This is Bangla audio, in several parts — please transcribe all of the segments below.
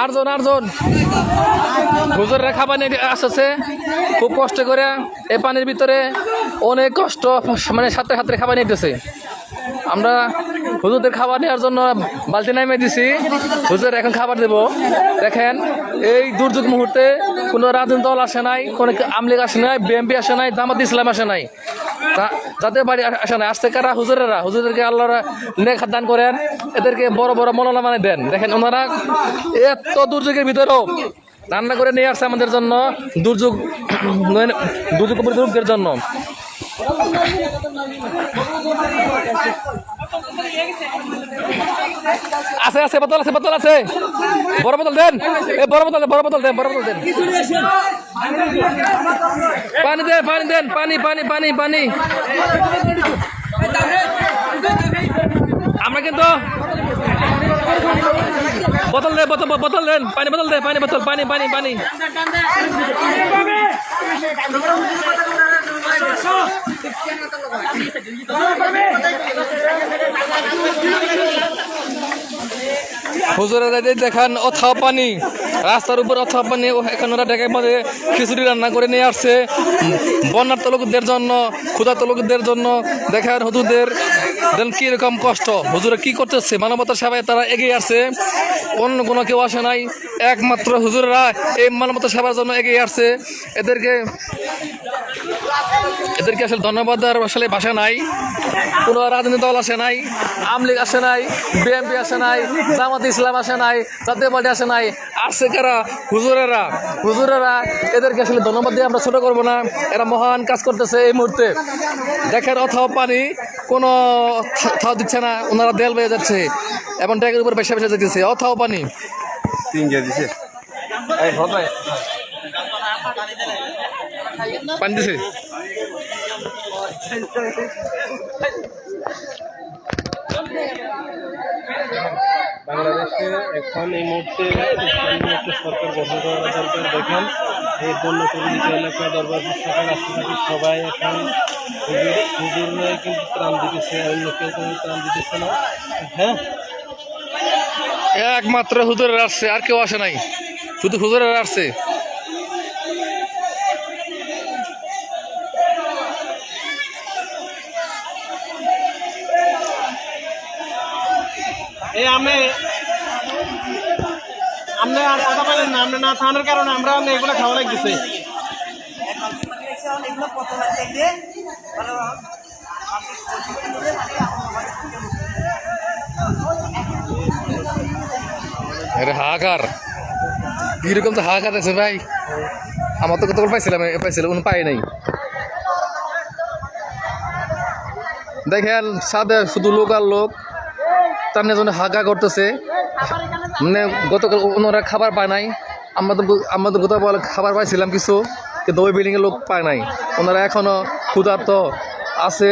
আটজন আটজন হুজুররা খাবার নিয়ে আসছে, খুব কষ্ট করে। এই পানির ভিতরে অনেক কষ্ট মানে সাথে সাথে খাবার নিতেছে আমরা হুজুরদের খাবার নেওয়ার জন্য বালতি নামিয়ে দিছি। হুজুর, এখন খাবার দেব। দেখেন, এই দুর্যোগ মুহূর্তে কোনো রাজনৈতিক দল আসে নাই, কোনো আমলিগ আসে নাই বিএমপি আসে নাই, জামাত ইসলাম আসে নাই। তা- যাদের বাড়ি আসে নাই আসতে কারা? হুজুরেরা। হুজুরদেরকে আল্লাহরা নেক দান করেন, এদেরকে বড় বড় মলনা মানে দেন। দেখেন ওনারা এত দুর্যোগের ভিতরেও রান্না করে নিয়ে আসছে আমাদের জন্য, দুর্যোগ দুর্যোগ দুর্যোগের জন্য। আছে আছে, বোতল আছে বোতল আছে। বড় বোতল দেন। বড় বোতল বড় বোতল দেন, বড় বোতল দেন। পানি দেন পানি দেন, পানি পানি পানি পানি। আমরা কিন্তু বোতল দেন বোতল বোতল দেন। পানি বোতল দেন পানি বোতল, পানি পানি পানি। হুজুরেরা দেখান অথাও পানি। রাস্তার উপর অথবা নিয়ে এখন ওরা ডেকে মধ্যে খিচুড়ি রান্না করে নিয়ে আসছে। বন্যার তলকদের জন্য ক্ষুদা তলকদের জন্য দেখার হুজুরদের দেন কীরকম কষ্ট। হুজুরা কি করতেছে? মানবতার সেবায় তারা এগিয়ে আসছে। অন্য কোনো কেউ আসে নাই। একমাত্র হুজুরেরা এই মানবতা সেবার জন্য এগিয়ে আসছে। এদেরকে এদেরকে আসলে ধন্যবাদ দেওয়ার আসলে ভাষা নাই। কোনো রাজনৈতিক দল আসে নাই আমলিগ আসে নাই বিএনপি আসে নাই জামাত ইসলাম আসে নাই জাতীয় পার্টি আসে নাই। আসছে কারা? হুজুরেরা। হুজুরেরা এদেরকে আসলে ধন্যবাদ দিয়ে আমরা ছোট করব না। এরা মহান কাজ করতেছে এই মুহূর্তে। দেখেন অথাও পানি কোনো থাও দিচ্ছে না ওনারা দেয়াল বেয়ে যাচ্ছে এবং ট্যাগের উপর বেসা বেসা যেতেছে অথাও পানি। তিন দিছে? পানি দিছে? বাংলাদেশে এখন এই মুহূর্তে একটা সরকার গঠন করা দরকার দেখেন। এই বন্য প্রবলিত এলাকা, দরবার শাখা রাষ্ট্রপতি সবাই এখন হুজুর হুজুরাই কিন্তু ত্রাণ দিতেছে অন্য কেউ কোনো ত্রাণ দিতেছে না। হ্যাঁ? একমাত্র হুজুরের আসছে, আর কেউ আসে নাই। শুধু হুজুরের আসছে। আমি আপনি আর কথা না আপনি না কারণে আমরা আপনি এগুলো খাওয়া হাহাকার কীরকম তো হাহাকার আছে ভাই? আমার তো কতক্ষণ পাইছিলাম, এ পাইছিলাম কোনো পাই নাই। দেখেন, সাদে শুধু লোক আর লোক। তার জন্য হাঁকা করতেছে মানে গতকাল ওনারা খাবার পায় নাই। আমরা তো আমরা তো গতকাল খাবার পাইছিলাম কিছু, কিন্তু ওই বিল্ডিংয়ে লোক পায় নাই। ওনারা এখনও ক্ষুধার্ত আছে।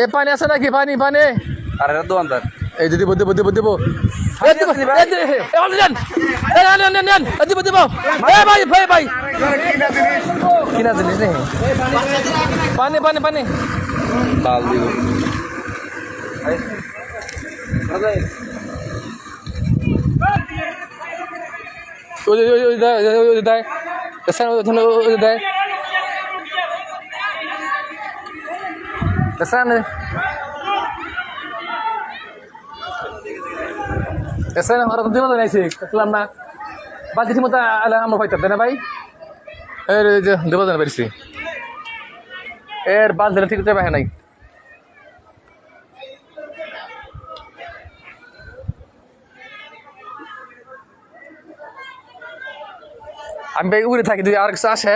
এ পানি আছে নাকি? পানি পানি। আর দোকানদার। এই যে দিব দিব দিব দিব। দিব দিব ভাই ভাই ভাই। কিনা জিনিস নেই। পানি পানি পানি। ডাল দিব। ওই দেয় দেয় দিব তো নাইছি দেখলাম না বাকি ঠিক মতো আলে আমরা পাইতাম তাই না ভাই। এর এই যে দেব জানা পারিছি এর বাদ দিলে ঠিক যাবে নাই। আমি ভাই উড়ে থাকি যদি আর কিছু আসে।